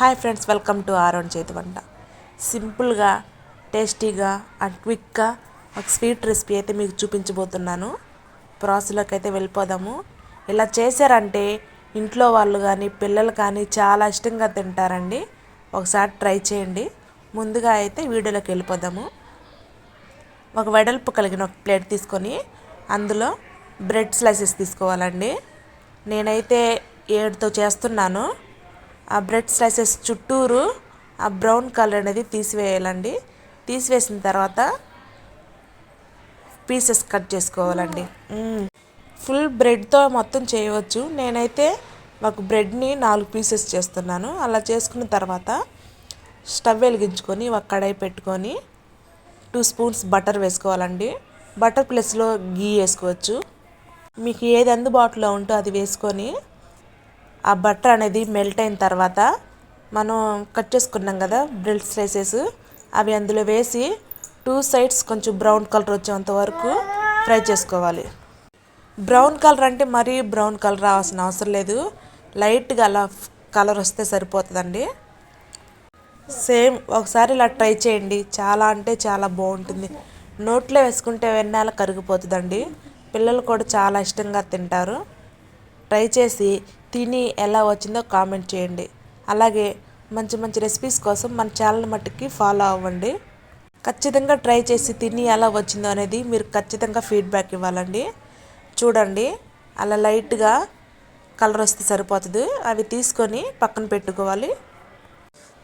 Hi friends welcome to Aaron చేతి వంట. సింపుల్గా టేస్టీగా అండ్ క్విక్గా ఒక స్వీట్ రెసిపీ అయితే మీకు చూపించబోతున్నాను. ప్రాసెస్లోకి అయితే వెళ్ళిపోదాము. ఇలా చేశారంటే ఇంట్లో వాళ్ళు కానీ పిల్లలు కానీ చాలా ఇష్టంగా తింటారండి. ఒకసారి ట్రై చేయండి. ముందుగా అయితే వీడియోలోకి వెళ్ళిపోదాము. ఒక వెడల్పు కలిగిన ఒక ప్లేట్ తీసుకొని అందులో బ్రెడ్ స్లైసెస్ తీసుకోవాలండి. నేనైతే ఏడుతో చేస్తున్నాను. ఆ బ్రెడ్ స్లైసెస్ చుట్టూరు ఆ బ్రౌన్ కలర్ అనేది తీసివేయాలండి. తీసివేసిన తర్వాత పీసెస్ కట్ చేసుకోవాలండి. ఫుల్ బ్రెడ్తో మొత్తం చేయవచ్చు. నేనైతే ఒక బ్రెడ్ని నాలుగు పీసెస్ చేస్తున్నాను. అలా చేసుకున్న తర్వాత స్టవ్ వెలిగించుకొని ఒక కడాయి పెట్టుకొని టూ స్పూన్స్ బటర్ వేసుకోవాలండి. బటర్ ప్లస్లో గీ వేసుకోవచ్చు. మీకు ఏది అందుబాటులో ఉంటో అది వేసుకొని ఆ బటర్ అనేది మెల్ట్ అయిన తర్వాత మనం కట్ చేసుకున్నాం కదా బ్రెడ్ స్లైసెస్ అవి అందులో వేసి టూ సైడ్స్ కొంచెం బ్రౌన్ కలర్ వచ్చేంత వరకు ఫ్రై చేసుకోవాలి. బ్రౌన్ కలర్ అంటే మరీ బ్రౌన్ కలర్ రావాల్సిన అవసరం లేదు. లైట్గా అలా కలర్ వస్తే సరిపోతుందండి. సేమ్ ఒకసారి ఇలా ట్రై చేయండి. చాలా అంటే చాలా బాగుంటుంది. నోట్లో వేసుకుంటే వెన్నాల కరిగిపోతుందండి. పిల్లలు కూడా చాలా ఇష్టంగా తింటారు. ట్రై చేసి తిని ఎలా వచ్చిందో కామెంట్ చేయండి. అలాగే మంచి మంచి రెసిపీస్ కోసం మన ఛానల్ మట్టుకి ఫాలో అవ్వండి. ఖచ్చితంగా ట్రై చేసి తిని ఎలా వచ్చిందో అనేది మీరు ఖచ్చితంగా ఫీడ్బ్యాక్ ఇవ్వాలండి. చూడండి అలా లైట్గా కలర్ వస్తే సరిపోతుంది. అవి తీసుకొని పక్కన పెట్టుకోవాలి.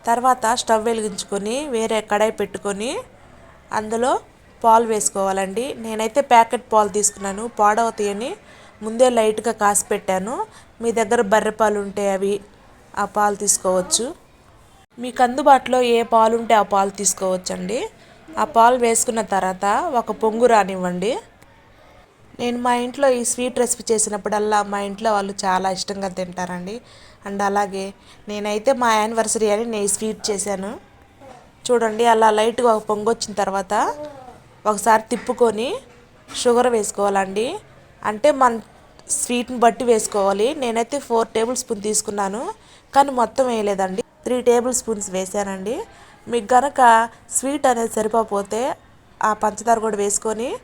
తర్వాత స్టవ్ వెలిగించుకొని వేరే కడాయి పెట్టుకొని అందులో పాలు వేసుకోవాలండి. నేనైతే ప్యాకెట్ పాలు తీసుకున్నాను. పాడవుతాయని ముందే లైట్గా కాసి పెట్టాను. మీ దగ్గర బర్రె పాలు ఉంటే అవి ఆ పాలు తీసుకోవచ్చు. మీకు అందుబాటులో ఏ పాలు ఉంటే ఆ పాలు తీసుకోవచ్చండి. ఆ పాలు వేసుకున్న తర్వాత ఒక పొంగు రానివ్వండి. నేను మా ఇంట్లో ఈ స్వీట్ రెసిపీ చేసినప్పుడల్లా మా ఇంట్లో వాళ్ళు చాలా ఇష్టంగా తింటారండి. అండ్ అలాగే నేనైతే మా యానివర్సరీ అని నేను స్వీట్ చేశాను. చూడండి అలా లైట్గా ఒక పొంగు వచ్చిన తర్వాత ఒకసారి తిప్పుకొని షుగర్ వేసుకోవాలండి. అంటే మన స్వీట్ని బట్టి వేసుకోవాలి. నేనైతే ఫోర్ టేబుల్ స్పూన్ తీసుకున్నాను. కానీ మొత్తం వేయలేదండి. త్రీ టేబుల్ స్పూన్స్ వేసానండి. మీకు గనక స్వీట్ అనేది సరిపోతే ఆ పంచదార కూడా వేసుకొని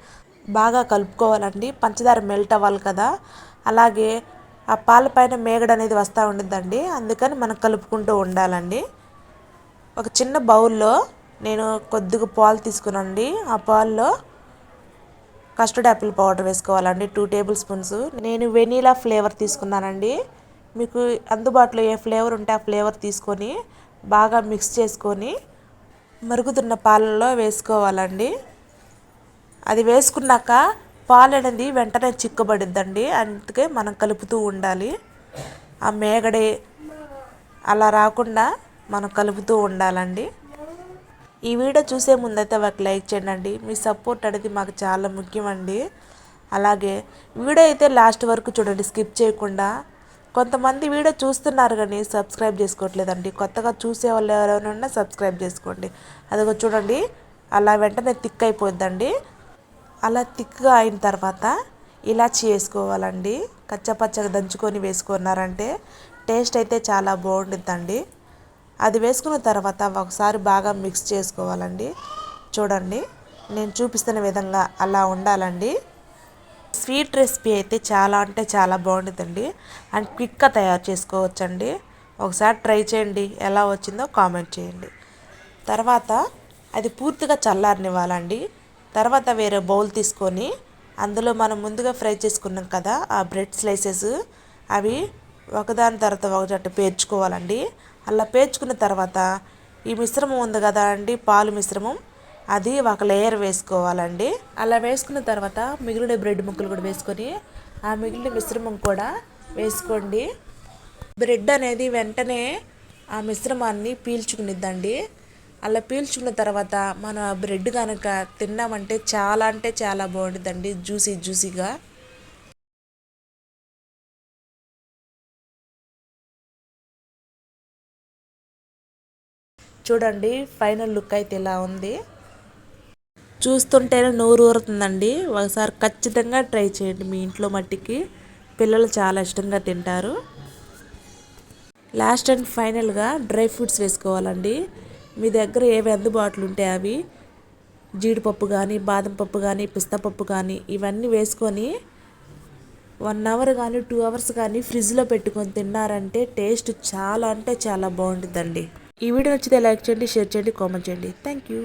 బాగా కలుపుకోవాలండి. పంచదార మెల్ట్ అవ్వాలి కదా. అలాగే ఆ పాల పైన మేగడ అనేది వస్తూ ఉండిద్దండి. అందుకని మనం కలుపుకుంటూ ఉండాలండి. ఒక చిన్న బౌల్లో నేను కొద్దిగా పాలు తీసుకునండి ఆ పాల్లో కస్టర్డ్ యాపిల్ పౌడర్ వేసుకోవాలండి. టూ టేబుల్ స్పూన్స్ నేను వెనీలా ఫ్లేవర్ తీసుకున్నానండి. మీకు అందుబాటులో ఏ ఫ్లేవర్ ఉంటే ఆ ఫ్లేవర్ తీసుకొని బాగా మిక్స్ చేసుకొని మరుగుతున్న పాలల్లో వేసుకోవాలండి. అది వేసుకున్నాక పాలు అనేది వెంటనే చిక్కబడిద్దండి. అందుకే మనం కలుపుతూ ఉండాలి. ఆ మేగడే అలా రాకుండా మనం కలుపుతూ ఉండాలండి. ఈ వీడియో చూసే ముందైతే ఒక లైక్ చేయండి. మీ సపోర్ట్ అనేది మాకు చాలా ముఖ్యమండి. అలాగే వీడియో అయితే లాస్ట్ వరకు చూడండి స్కిప్ చేయకుండా. కొంతమంది వీడియో చూస్తున్నారు కానీ సబ్స్క్రైబ్ చేసుకోవట్లేదండి. కొత్తగా చూసే వాళ్ళు ఎవరైనా సబ్స్క్రైబ్ చేసుకోండి. అదిగో చూడండి అలా వెంటనే థిక్ అయిపోద్దండి. అలా థిక్గా అయిన తర్వాత ఇలాచి వేసుకోవాలండి. కచ్చపచ్చగా దంచుకొని వేసుకున్నారంటే టేస్ట్ అయితే చాలా బాగుంటుందండి అది వేసుకున్న తర్వాత ఒకసారి బాగా మిక్స్ చేసుకోవాలండి. చూడండి నేను చూపిస్తున్న విధంగా అలా ఉండాలండి. స్వీట్ రెసిపీ అయితే చాలా అంటే చాలా బాగుంటుందండి. అండ్ క్విక్గా తయారు చేసుకోవచ్చండి. ఒకసారి ట్రై చేయండి ఎలా వచ్చిందో కామెంట్ చేయండి. తర్వాత అది పూర్తిగా చల్లారనివ్వాలండి. తర్వాత వేరే బౌల్ తీసుకొని అందులో మనం ముందుగా ఫ్రై చేసుకున్నాం కదా ఆ బ్రెడ్ స్లైసెస్ అవి ఒకదాని తర్వాత ఒకటి పేర్చుకోవాలండి. అలా పేర్చుకున్న తర్వాత ఈ మిశ్రమం ఉంది కదా అండి పాలు మిశ్రమం. అది ఒక లేయర్ వేసుకోవాలండి. అలా వేసుకున్న తర్వాత మిగిలిన బ్రెడ్ ముక్కలు కూడా వేసుకొని ఆ మిగిలిన మిశ్రమం కూడా వేసుకోండి. బ్రెడ్ అనేది వెంటనే ఆ మిశ్రమాన్ని పీల్చుకునిద్దండి. అలా పీల్చుకున్న తర్వాత మన బ్రెడ్ కనుక తిన్నామంటే చాలా అంటే చాలా బాగుంటుందండి జ్యూసీ జ్యూసీగా చూడండి ఫైనల్ లుక్ అయితే ఇలా ఉంది. చూస్తుంటేనే నోరు ఊరుతుందండి. ఒకసారి ఖచ్చితంగా ట్రై చేయండి మీ ఇంట్లో మట్టికి. పిల్లలు చాలా ఇష్టంగా తింటారు. లాస్ట్ అండ్ ఫైనల్గా డ్రై ఫ్రూట్స్ వేసుకోవాలండి. మీ దగ్గర ఏవి అందుబాటులో ఉంటే అవి జీడిపప్పు కానీ బాదం పప్పు కానీ పిస్తా పప్పు కానీ ఇవన్నీ వేసుకొని వన్ అవర్ కానీ టూ అవర్స్ కానీ ఫ్రిడ్జ్లో పెట్టుకొని తిన్నారంటే టేస్ట్ చాలా అంటే చాలా బాగుంటుందండి. ఈ వీడియో నచ్చితే లైక్ చేయండి షేర్ చేయండి కామెంట్ చేయండి. Thank you